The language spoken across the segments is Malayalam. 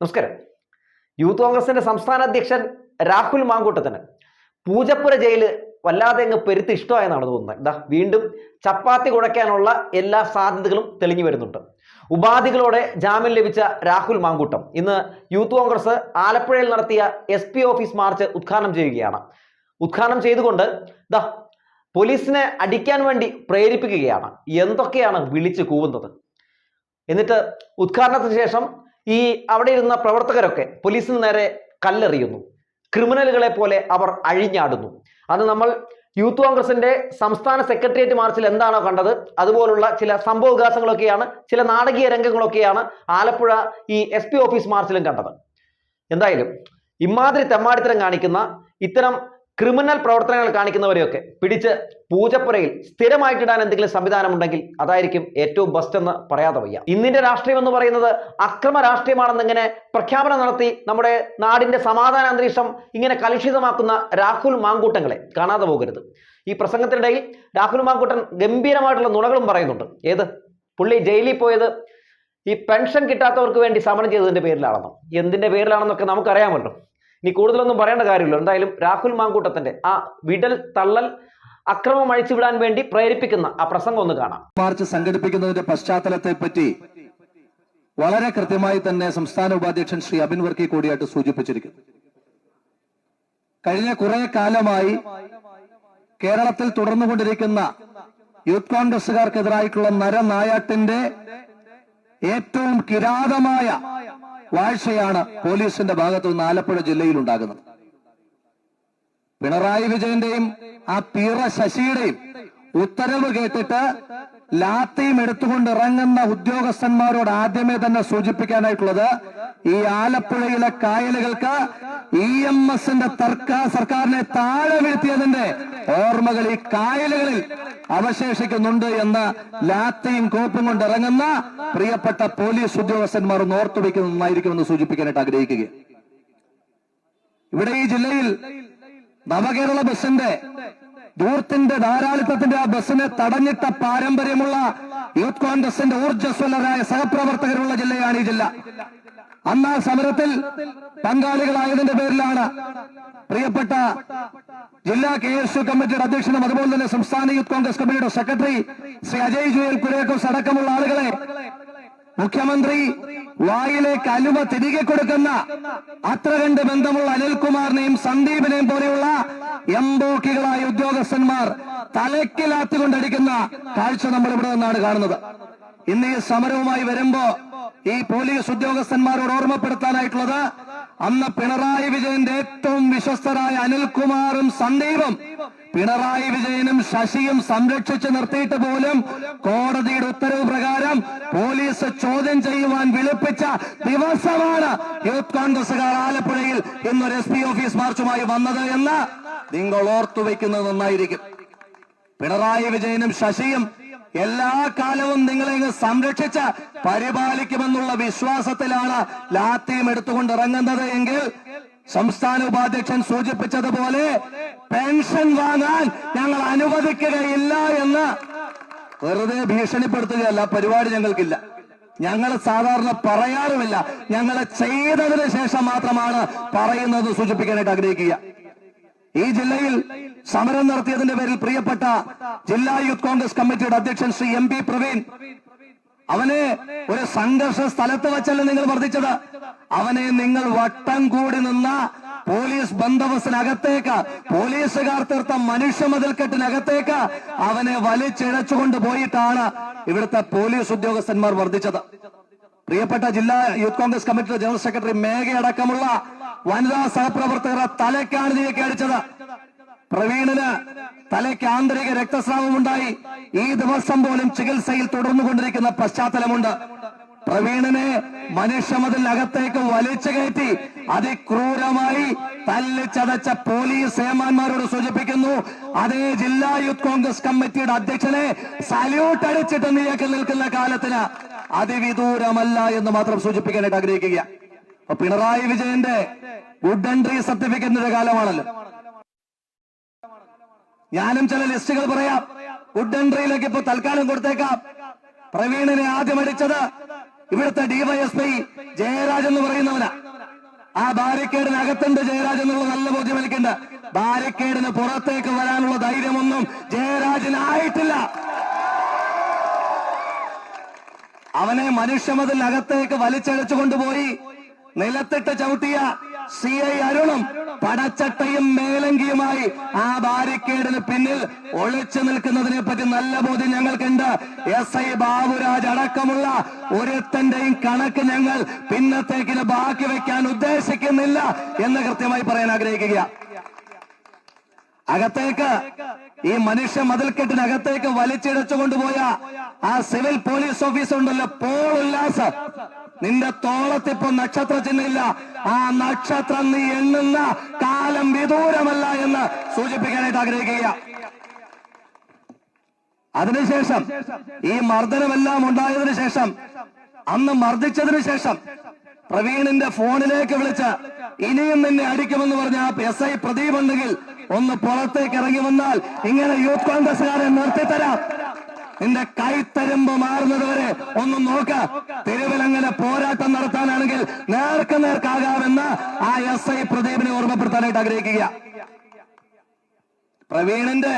നമസ്കാരം. യൂത്ത് കോൺഗ്രസിന്റെ സംസ്ഥാന അധ്യക്ഷൻ രാഹുൽ മാങ്കൂട്ടത്തിന് പൂജപ്പുര ജയിൽ വല്ലാതെ അങ്ങ് പെരുത്ത് ഇഷ്ടമായെന്നാണ് തോന്നുന്നത്. ഇതാ വീണ്ടും ചപ്പാത്തി കുഴയ്ക്കാനുള്ള എല്ലാ സാധ്യതകളും തെളിഞ്ഞു വരുന്നുണ്ട്. ഉപാധികളോടെ ജാമ്യം ലഭിച്ച രാഹുൽ മാങ്കൂട്ടം ഇന്ന് യൂത്ത് കോൺഗ്രസ് ആലപ്പുഴയിൽ നടത്തിയ എസ് ഓഫീസ് മാർച്ച് ഉദ്ഘാടനം ചെയ്യുകയാണ്. ഉദ്ഘാടനം ചെയ്തുകൊണ്ട് ദാ പോലീസിനെ അടിക്കാൻ വേണ്ടി പ്രേരിപ്പിക്കുകയാണ്. എന്തൊക്കെയാണ് വിളിച്ചു കൂവുന്നത്? എന്നിട്ട് ഉദ്ഘാടനത്തിന് ശേഷം ഈ അവിടെ ഇരുന്ന പ്രവർത്തകരൊക്കെ പോലീസിന് നേരെ കല്ലെറിയുന്നു. ക്രിമിനലുകളെ പോലെ അവർ അഴിഞ്ഞാടുന്നു. അത് നമ്മൾ യൂത്ത് കോൺഗ്രസിന്റെ സംസ്ഥാന സെക്രട്ടേറിയറ്റ് മാർച്ചിൽ എന്താണോ കണ്ടത് അതുപോലുള്ള ചില സംഭവവികാസങ്ങളൊക്കെയാണ് ചില നാടകീയ രംഗങ്ങളൊക്കെയാണ് ആലപ്പുഴ ഈ എസ് ഓഫീസ് മാർച്ചിലും കണ്ടത്. എന്തായാലും ഇമാതിരി തെമ്മാടിത്തരം കാണിക്കുന്ന ഇത്തരം ക്രിമിനൽ പ്രവർത്തനങ്ങൾ കാണിക്കുന്നവരെയൊക്കെ പിടിച്ച് പൂജപ്പുരയിൽ സ്ഥിരമായിട്ടിടാൻ എന്തെങ്കിലും സംവിധാനം ഉണ്ടെങ്കിൽ അതായിരിക്കും ഏറ്റവും ബെസ്റ്റ് എന്ന് പറയാതെ വയ്യ. ഇന്നിന്റെ രാഷ്ട്രീയം എന്ന് പറയുന്നത് അക്രമ രാഷ്ട്രീയമാണെന്ന് ഇങ്ങനെ പ്രഖ്യാപനം നടത്തി നമ്മുടെ നാടിന്റെ സമാധാന അന്തരീക്ഷം ഇങ്ങനെ കലുഷിതമാക്കുന്ന രാഹുൽ മാങ്കൂട്ടങ്ങളെ കാണാതെ പോകരുത്. ഈ പ്രസംഗത്തിനിടയിൽ രാഹുൽ മാങ്കൂട്ടൻ ഗംഭീരമായിട്ടുള്ള നുണകളും പറയുന്നുണ്ട്. ഏത്? പുള്ളി ജയിലിൽ പോയത് ഈ പെൻഷൻ കിട്ടാത്തവർക്ക് വേണ്ടി സമരം ചെയ്തതിന്റെ പേരിലാണെന്നോ? എന്തിന്റെ പേരിലാണെന്നൊക്കെ നമുക്കറിയാമല്ലോ. ഇനി കൂടുതലൊന്നും പറയേണ്ട കാര്യമില്ല. എന്തായാലും രാഹുൽ മാങ്കൂട്ടത്തിന്റെ ആ വിടൽ തള്ളൽ അക്രമം അഴിച്ചുവിടാൻ വേണ്ടി പ്രേരിപ്പിക്കുന്ന ആ പ്രസംഗം ഒന്ന് കാണാം. മാർച്ച് സംഘടിപ്പിക്കുന്നതിന്റെ പശ്ചാത്തലത്തെ പറ്റി വളരെ കൃത്യമായി തന്നെ സംസ്ഥാന ഉപാധ്യക്ഷൻ ശ്രീ അബിൻ വർക്കി കൂടിയായിട്ട് സൂചിപ്പിച്ചിരിക്കുന്നു. കഴിഞ്ഞ കുറെ കാലമായി കേരളത്തിൽ തുടർന്നുകൊണ്ടിരിക്കുന്ന യൂത്ത് കോൺഗ്രസുകാർക്കെതിരായിട്ടുള്ള നരനായാട്ടിന്റെ ഏറ്റവും കിരാതമായ വാഴ്ചയാണ് പോലീസിന്റെ ഭാഗത്തു നിന്ന് ആലപ്പുഴ ജില്ലയിൽ ഉണ്ടാകുന്നത് പിണറായി വിജയന്റെയും ആ പീറ ശശിയുടെയും ഉത്തരവ് കേട്ടിട്ട് ലാത്തിയും എടുത്തുകൊണ്ട് ഇറങ്ങുന്ന ഉദ്യോഗസ്ഥന്മാരോട് ആദ്യമേ തന്നെ സൂചിപ്പിക്കാനായിട്ടുള്ളത് ഈ ആലപ്പുഴയിലെ കായലുകൾക്ക് ഇ എം എസിന്റെ സർക്കാരിനെ താഴെ വീഴ്ത്തിയതിന്റെ ഓർമ്മകൾ ഈ കായലുകളിൽ അവശേഷിക്കുന്നുണ്ട് എന്ന് ലാത്തിയും കോപ്പും കൊണ്ട് ഇറങ്ങുന്ന പ്രിയപ്പെട്ട പോലീസ് ഉദ്യോഗസ്ഥന്മാർ ഒന്ന് എന്ന് സൂചിപ്പിക്കാനായിട്ട് ആഗ്രഹിക്കുക ഇവിടെ ഈ ജില്ലയിൽ നവകേരള ബസിന്റെ ദൂരത്തിന്റെ ധാരാളിത്തത്തിന്റെ ആ ബസ്സിനെ തടഞ്ഞിട്ട പാരമ്പര്യമുള്ള യൂത്ത് കോൺഗ്രസിന്റെ ഊർജസ്വലരായ സഹപ്രവർത്തകരുള്ള ജില്ലയാണ് ഈ ജില്ല. അന്ന് ആ സമരത്തിൽ പങ്കാളികളായതിന്റെ പേരിലാണ് പ്രിയപ്പെട്ട ജില്ലാ കെ എസ് യു കമ്മിറ്റിയുടെ അധ്യക്ഷനും അതുപോലെ തന്നെ സംസ്ഥാന യൂത്ത് കോൺഗ്രസ് കമ്മിറ്റിയുടെ സെക്രട്ടറി ശ്രീ അജയ് ജുയൽ കുര്യാക്കോസ് അടക്കമുള്ള ആളുകളെ മുഖ്യമന്ത്രി വായിലേക്ക് അലുവ തിരികെ കൊടുക്കുന്ന അത്ര കണ്ട് ബന്ധമുള്ള അനിൽകുമാറിനെയും സന്ദീപിനെയും പോലെയുള്ള എംബോക്കികളായ ഉദ്യോഗസ്ഥന്മാർ തലക്കിലാത്തുകൊണ്ടടിക്കുന്ന കാഴ്ച നമ്മൾ ഇവിടെ നിന്നാണ് കാണുന്നത്. ഇന്ന് ഈ സമരവുമായി വരുമ്പോ ഈ പോലീസ് ഉദ്യോഗസ്ഥന്മാരോട് ഓർമ്മപ്പെടുത്താനായിട്ടുള്ളത് അന്ന് പിണറായി വിജയന്റെ ഏറ്റവും വിശ്വസ്തരായ അനിൽകുമാറും സന്ദീപും പിണറായി വിജയനും ശശിയും സംരക്ഷിച്ചു നിർത്തിയിട്ട് പോലും കോടതിയുടെ ഉത്തരവ് പ്രകാരം പോലീസ് ചോദ്യം ചെയ്യുവാൻ വിളിപ്പിച്ച ദിവസമാണ് യൂത്ത് കോൺഗ്രസുകാർ ആലപ്പുഴയിൽ ഇന്നൊരു എസ് പി ഓഫീസ് മാർച്ചുമായി വന്നത് എന്ന് നിങ്ങൾ ഓർത്തു വയ്ക്കുന്നത് നന്നായിരിക്കും. പിണറായി വിജയനും ശശിയും എല്ലാ കാലവും നിങ്ങളെ സംരക്ഷിച്ച് പരിപാലിക്കുമെന്നുള്ള വിശ്വാസത്തിലാണ് ലാത്തിയും എടുത്തുകൊണ്ട് ഇറങ്ങുന്നത് എങ്കിൽ സംസ്ഥാന ഉപാധ്യക്ഷൻ സൂചിപ്പിച്ചതുപോലെ പെൻഷൻ വാങ്ങാൻ ഞങ്ങൾ അനുവദിക്കുകയില്ല എന്ന് വെറുതെ ഭീഷണിപ്പെടുത്തുകയല്ല പരിപാടി ഞങ്ങൾക്കില്ല. ഞങ്ങൾ സാധാരണ പറയാറുമില്ല. ഞങ്ങൾ ചെയ്തതിന് ശേഷം മാത്രമാണ് പറയുന്നത് സൂചിപ്പിക്കാനായിട്ട് ആഗ്രഹിക്കുക. ഈ ജില്ലയിൽ സമരം നടത്തിയതിന്റെ പേരിൽ പ്രിയപ്പെട്ട ജില്ലാ യൂത്ത് കോൺഗ്രസ് കമ്മിറ്റിയുടെ അധ്യക്ഷൻ ശ്രീ എം പി പ്രവീൺ. അവനെ ഒരു സംഘർഷ സ്ഥലത്ത് വെച്ചല്ല നിങ്ങൾ വർദ്ധിച്ചത്? അവനെ നിങ്ങൾ വട്ടം കൂടി നിന്ന പോലീസ് ബന്ദോബസ്തിനകത്തേക്ക് പോലീസുകാർ തീർത്ത മനുഷ്യ മതിൽക്കെട്ടിനകത്തേക്ക് അവനെ വലിച്ചിഴച്ചുകൊണ്ട് പോയിട്ടാണ് ഇവിടുത്തെ പോലീസ് ഉദ്യോഗസ്ഥന്മാർ വർദ്ധിച്ചത്. പ്രിയപ്പെട്ട ജില്ലാ യൂത്ത് കോൺഗ്രസ് കമ്മിറ്റിയുടെ ജനറൽ സെക്രട്ടറി മേഘയടക്കമുള്ള വനിതാ സഹപ്രവർത്തകരെ തലയ്ക്കാണ് തീയൊക്കെ അടിച്ചത്. പ്രവീണിന് തലയ്ക്ക് ആന്തരിക രക്തസ്രാവം ഉണ്ടായി. ഈ ദിവസം പോലും ചികിത്സയിൽ തുടർന്നുകൊണ്ടിരിക്കുന്ന പശ്ചാത്തലമുണ്ട്. പ്രവീണിനെ മനുഷ്യമതിൽ അകത്തേക്ക് വലിച്ചു കയറ്റി അതിക്രൂരമായി തല്ലിച്ചതച്ച പോലീസ് ഏമാന്മാരോട് സൂചിപ്പിക്കുന്നു അതേ ജില്ലാ യൂത്ത് കോൺഗ്രസ് കമ്മിറ്റിയുടെ അധ്യക്ഷനെ സല്യൂട്ട് അടിച്ചിട്ട് നീക്കി നിൽക്കുന്ന കാലത്തിന് അതിവിദൂരമല്ല എന്ന് മാത്രം സൂചിപ്പിക്കാനായിട്ട് ആഗ്രഹിക്കുക അപ്പൊ പിണറായി വിജയന്റെ ഗുഡ് എൻട്രി സർട്ടിഫിക്കറ്റിന്റെ കാലമാണല്ലോ. ഞാനും ചില ലിസ്റ്റുകൾ പറയാം. ഗുഡ് എൻട്രിയിലേക്ക് ഇപ്പൊ തൽക്കാലം കൊടുത്തേക്കാം. പ്രവീണിനെ ആദ്യം അടിച്ചത് ഇവിടുത്തെ ഡിവൈഎസ്പി ജയരാജ് എന്ന് പറയുന്നവനാ. ആ ബാരിക്കേഡിനകത്തുണ്ട് ജയരാജ് എന്നുള്ള നല്ല ബോധ്യം എനിക്കുണ്ട്. ബാരിക്കേഡിന് പുറത്തേക്ക് വരാനുള്ള ധൈര്യമൊന്നും ജയരാജിനായിട്ടില്ല. അവനെ മനുഷ്യമതിലകത്തേക്ക് വലിച്ചഴച്ചു കൊണ്ടുപോയി നിലത്തിട്ട് ചവിട്ടിയ സി ഐ അരുണും പടച്ചട്ടയും മേലങ്കിയുമായി ആ ബാരിക്കേഡിന് പിന്നിൽ ഒളിച്ചു നിൽക്കുന്നതിനെ പറ്റി നല്ല ബോധ്യം ഞങ്ങൾക്കുണ്ട്. എസ് ഐ ബാബുരാജ് അടക്കമുള്ള ഒരുത്തന്റെയും കണക്ക് ഞങ്ങൾ പിന്നത്തേക്കിന് ബാക്കി വെക്കാൻ ഉദ്ദേശിക്കുന്നില്ല എന്ന് കൃത്യമായി പറയാൻ ആഗ്രഹിക്കുക അകത്തേക്ക്. ഈ മനുഷ്യ മതിൽക്കെട്ടിനകത്തേക്ക് വലിച്ചിടച്ചു കൊണ്ടുപോയ ആ സിവിൽ പോലീസ് ഓഫീസർ ഉണ്ടല്ലോ പോൾ ഉല്ലാസ്. നിന്റെ തോളത്തിപ്പോ നക്ഷത്ര ചിഹ്നമില്ല. ആ നക്ഷത്രം നീ എണ്ണുന്ന കാലം വിദൂരമല്ല എന്ന് സൂചിപ്പിക്കാനായിട്ട് ആഗ്രഹിക്കുക അതിനുശേഷം ഈ മർദ്ദനമെല്ലാം ഉണ്ടായതിനു ശേഷം അന്ന് മർദ്ദിച്ചതിനു ശേഷം പ്രവീണിന്റെ ഫോണിലേക്ക് വിളിച്ച ഇനിയും നിന്നെ അടിക്കുമെന്ന് പറഞ്ഞ ആ എസ് ഐ പ്രദീപ് ഉണ്ടെങ്കിൽ ഒന്ന് പുറത്തേക്ക് ഇറങ്ങി വന്നാൽ ഇങ്ങനെ യൂത്ത് കോൺഗ്രസ്സുകാരെ നിർത്തിത്തരാം. നിന്റെ കൈത്തരുമ്പ് മാറുന്നത് വരെ ഒന്ന് നോക്ക. തിരുവിലങ്ങനെ പോരാട്ടം നടത്താനാണെങ്കിൽ നേർക്ക് നേർക്കാകാമെന്ന് ആ എസ് ഐ പ്രദീപിനെ ഓർമ്മപ്പെടുത്താനായിട്ട് ആഗ്രഹിക്കുക. പ്രവീണിന്റെ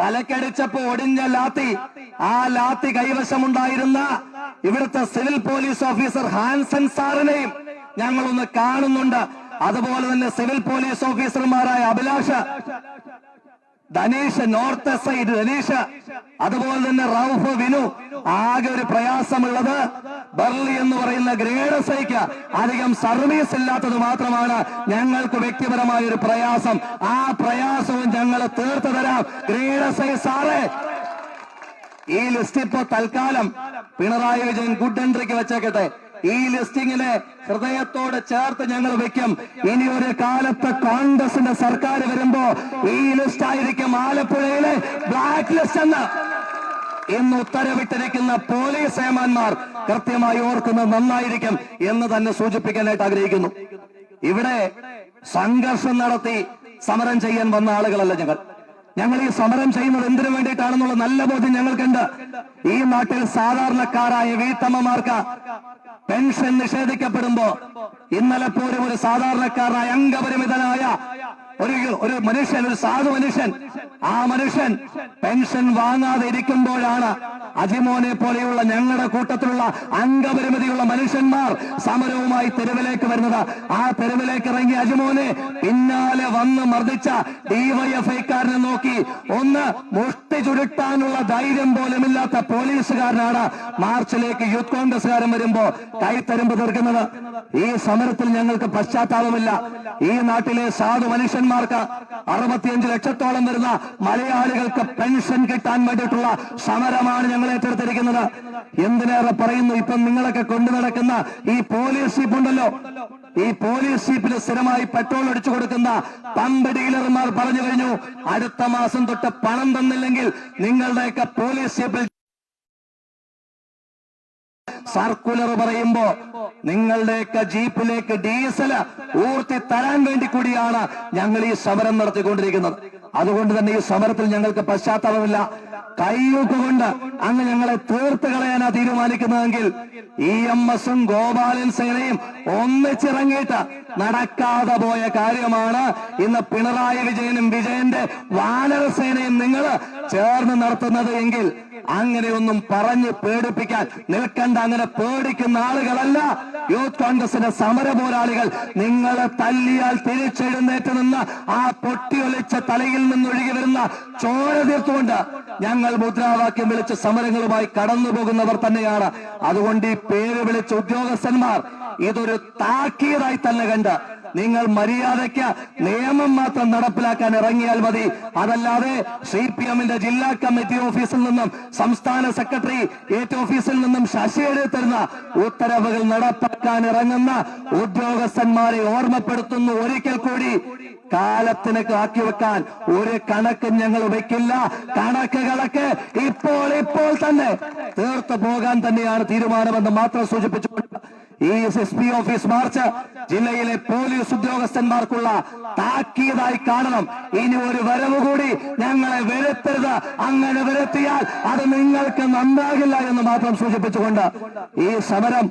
തലക്കടിച്ചപ്പോ ഒടിഞ്ഞ ലാത്തി. ആ ലാത്തി കൈവശമുണ്ടായിരുന്ന ഇവിടുത്തെ സിവിൽ പോലീസ് ഓഫീസർ ഹാൻസൻ സാറിനെയും ഞങ്ങളൊന്ന് കാണുന്നുണ്ട്. അതുപോലെ തന്നെ സിവിൽ പോലീസ് ഓഫീസർമാരായ അഭിലാഷ് ധനീഷ് നോർത്ത് സൈഡ് ധനീഷ് അതുപോലെ തന്നെ റൌഫ് വിനു. ആകെ ഒരു പ്രയാസമുള്ളത് ബർലി എന്ന് പറയുന്ന ഗ്രേഡ് എസ് ഐക്ക് അധികം സർവീസ് ഇല്ലാത്തത് മാത്രമാണ് ഞങ്ങൾക്ക് വ്യക്തിപരമായ ഒരു പ്രയാസം. ആ പ്രയാസവും ഞങ്ങൾ തീർത്തു തരാം. ഗ്രേഡ് ഐ സാറേ. ഈ ലിസ്റ്റ് ഇപ്പോ തൽക്കാലം പിണറായി വിജയൻ ഗുഡ് എൻട്രിക്ക് വെച്ചേക്കട്ടെ. ഈ ലിസ്റ്റിങ്ങിനെ ഹൃദയത്തോട് ചേർത്ത് ഞങ്ങൾ വെക്കും ഇനി ഒരു കാലത്ത് കോൺഗ്രസിന്റെ സർക്കാർ വരുമ്പോ ഈ ലിസ്റ്റ് ആയിരിക്കും ആലപ്പുഴയിലെ ബ്ലാക്ക് ലിസ്റ്റ് എന്ന്. ഇന്ന് ഉത്തരവിട്ടിരിക്കുന്ന പോലീസ് ഏമാന്മാർ കൃത്യമായി ഓർക്കുന്നത് നന്നായിരിക്കും എന്ന് തന്നെ സൂചിപ്പിക്കാനായിട്ട് ആഗ്രഹിക്കുന്നു. ഇവിടെ സംഘർഷം നടത്തി സമരം ചെയ്യാൻ വന്ന ആളുകളല്ല ഞങ്ങൾ. ഞങ്ങൾ ഈ സമരം ചെയ്യുന്നത് എന്തിനു വേണ്ടിയിട്ടാണെന്നുള്ള നല്ല ബോധ്യം ഞങ്ങൾക്കുണ്ട്. ഈ നാട്ടിൽ സാധാരണക്കാരായ വീട്ടമ്മമാർക്ക് പെൻഷൻ നിഷേധിക്കപ്പെടുമ്പോ ഇന്നലെ പോലും ഒരു സാധാരണക്കാരനായ അംഗപരിമിതനായ ഒരു ഒരു മനുഷ്യൻ ഒരു സാധു മനുഷ്യൻ. ആ മനുഷ്യൻ പെൻഷൻ വാങ്ങാതെ ഇരിക്കുമ്പോഴാണ് അജിമോനെ പോലെയുള്ള ഞങ്ങളുടെ കൂട്ടത്തിലുള്ള അംഗപരിമിതിയുള്ള മനുഷ്യന്മാർ സമരവുമായി തെരുവിലേക്ക് വരുന്നത്. ആ തെരുവിലേക്ക് ഇറങ്ങി അജിമോനെ പിന്നാലെ വന്ന് മർദ്ദിച്ച ഡിവൈഎഫ്ഐക്കാരനെ നോക്കി ഒന്ന് മുഷ്ടി ചുരുട്ടാനുള്ള ധൈര്യം പോലുമില്ലാത്ത പോലീസുകാരനാണ് മാർച്ചിലേക്ക് യൂത്ത് കോൺഗ്രസ്സുകാരൻ വരുമ്പോ കൈത്തരുമ്പ് തീർക്കുന്നത്. ഈ സമരത്തിൽ ഞങ്ങൾക്ക് പശ്ചാത്താപമില്ല. ഈ നാട്ടിലെ സാധു മനുഷ്യന്മാർക്ക് അറുപത്തിയഞ്ച് ലക്ഷത്തോളം വരുന്ന മലയാളികൾക്ക് പെൻഷൻ കിട്ടാൻ വേണ്ടിയിട്ടുള്ള സമരമാണ് ഞങ്ങൾ ഏറ്റെടുത്തിരിക്കുന്നത്. എന്തിനേറെ പറയുന്നു? ഇപ്പം നിങ്ങളൊക്കെ കൊണ്ടു നടക്കുന്ന ഈ പോലീസ് ജീപ്പ് ഉണ്ടല്ലോ. ഈ പോലീസ് ജീപ്പിൽ സ്ഥിരമായി പെട്രോൾ അടിച്ചു കൊടുക്കുന്ന പമ്പ് ഡീലർമാർ പറഞ്ഞു കഴിഞ്ഞു. അടുത്ത മാസം തൊട്ട് പണം തന്നില്ലെങ്കിൽ നിങ്ങളുടെയൊക്കെ പോലീസ് ജീപ്പിൽ സർക്കുലർ പറയുമ്പോ നിങ്ങളുടെയൊക്കെ ജീപ്പിലേക്ക് ഡീസൽ ഊർത്തി തരാൻ വേണ്ടി കൂടിയാണ് ഞങ്ങൾ ഈ സമരം നടത്തിക്കൊണ്ടിരിക്കുന്നത്. അതുകൊണ്ട് തന്നെ ഈ സമരത്തിൽ ഞങ്ങൾക്ക് പശ്ചാത്തലമില്ല. കൈയൂക്കുകൊണ്ട് അങ്ങ് ഞങ്ങളെ തീർത്ത് കളയാനാ തീരുമാനിക്കുന്നതെങ്കിൽ ഇ എം എസും ഗോപാലൻ സേനയും ഒന്നിച്ചിറങ്ങിയിട്ട് നടക്കാതെ പോയ കാര്യമാണ്. ഇന്ന് പിണറായി വിജയനും വിജയന്റെ വാനരസേനയും നിങ്ങൾ ചേർന്ന് നടത്തുന്നത് എങ്കിൽ അങ്ങനെയൊന്നും പറഞ്ഞ് പേടിപ്പിക്കാൻ നിൽക്കണ്ട. അങ്ങനെ പേടിക്കുന്ന ആളുകളല്ല. യൂത്ത് കോൺഗ്രസിന്റെ സമര പോരാളികൾ നിങ്ങളെ തല്ലിയാൽ തിരിച്ചെഴുന്നേറ്റ് നിന്ന് ആ പൊട്ടിയൊലിച്ച തലയിൽ നിന്നൊഴുകി വരുന്ന ചോര തീർത്തുകൊണ്ട് ഞങ്ങൾ മുദ്രാവാക്യം വിളിച്ച് സമരങ്ങളുമായി കടന്നു പോകുന്നവർ തന്നെയാണ്. അതുകൊണ്ട് ഈ പേര് വിളിച്ച ഉദ്യോഗസ്ഥന്മാർ ഇതൊരു താക്കീതായി തന്നെ കണ്ട് നിങ്ങൾ മര്യാദയ്ക്ക് നിയമം മാത്രം നടപ്പിലാക്കാൻ ഇറങ്ങിയാൽ മതി. അതല്ലാതെ സി പി എമ്മിന്റെ ജില്ലാ കമ്മിറ്റി ഓഫീസിൽ നിന്നും സംസ്ഥാന സെക്രട്ടറി ഏറ്റ് ഓഫീസിൽ നിന്നും ശശിയുടെ തരുന്ന ഉത്തരവുകൾ നടപ്പാക്കാൻ ഇറങ്ങുന്ന ഉദ്യോഗസ്ഥന്മാരെ ഓർമ്മപ്പെടുത്തുന്നു. ഒരിക്കൽ കൂടി കാലത്തിന് ആക്കി വെക്കാൻ ഒരു കണക്കും ഞങ്ങൾ വയ്ക്കില്ല. കണക്കുകളൊക്കെ ഇപ്പോൾ ഇപ്പോൾ തന്നെ തീർത്തു പോകാൻ തന്നെയാണ് തീരുമാനമെന്ന് മാത്രം സൂചിപ്പിച്ചുകൊണ്ട് ഈ എസ് പി ഓഫീസ് മാർച്ച് ജില്ലയിലെ പോലീസ് ഉദ്യോഗസ്ഥന്മാർക്കുള്ള താക്കിയതായി കാണണം. ഇനി ഒരു വരവ് കൂടി ഞങ്ങളെ വരുത്തരുത്. അങ്ങനെ വരുത്തിയാൽ അത് നിങ്ങൾക്ക് നന്നാകില്ല എന്ന് മാത്രം സൂചിപ്പിച്ചുകൊണ്ട് ഈ സമരം